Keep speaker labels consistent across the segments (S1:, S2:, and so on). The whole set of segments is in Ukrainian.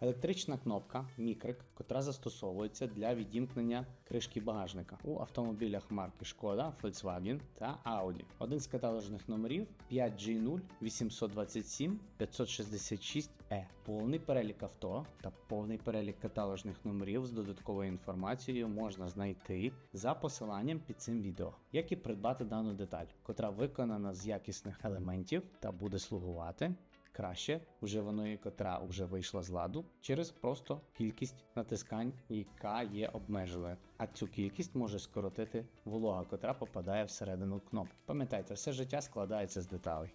S1: Електрична кнопка мікрик, котра застосовується для відімкнення кришки багажника у автомобілях марки Шкода, Volkswagen та Audi. Один з каталожних номерів 5G0 827 566 e Повний перелік авто та повний перелік каталожних номерів з додатковою інформацією можна знайти за посиланням під цим відео, як і придбати дану деталь, котра виконана з якісних елементів та буде слугувати краще вживаної, котра вже вийшла з ладу, через просто кількість натискань, яка є обмеженою. А цю кількість може скоротити волога, котра попадає всередину кнопки. Пам'ятайте, все життя складається з деталей.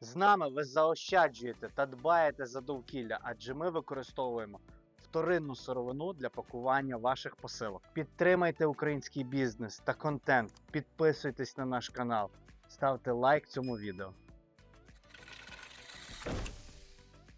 S1: З нами ви заощаджуєте та дбаєте за довкілля, адже ми використовуємо вторинну сировину для пакування ваших посилок. Підтримайте український бізнес та контент, підписуйтесь на наш канал, ставте лайк цьому відео.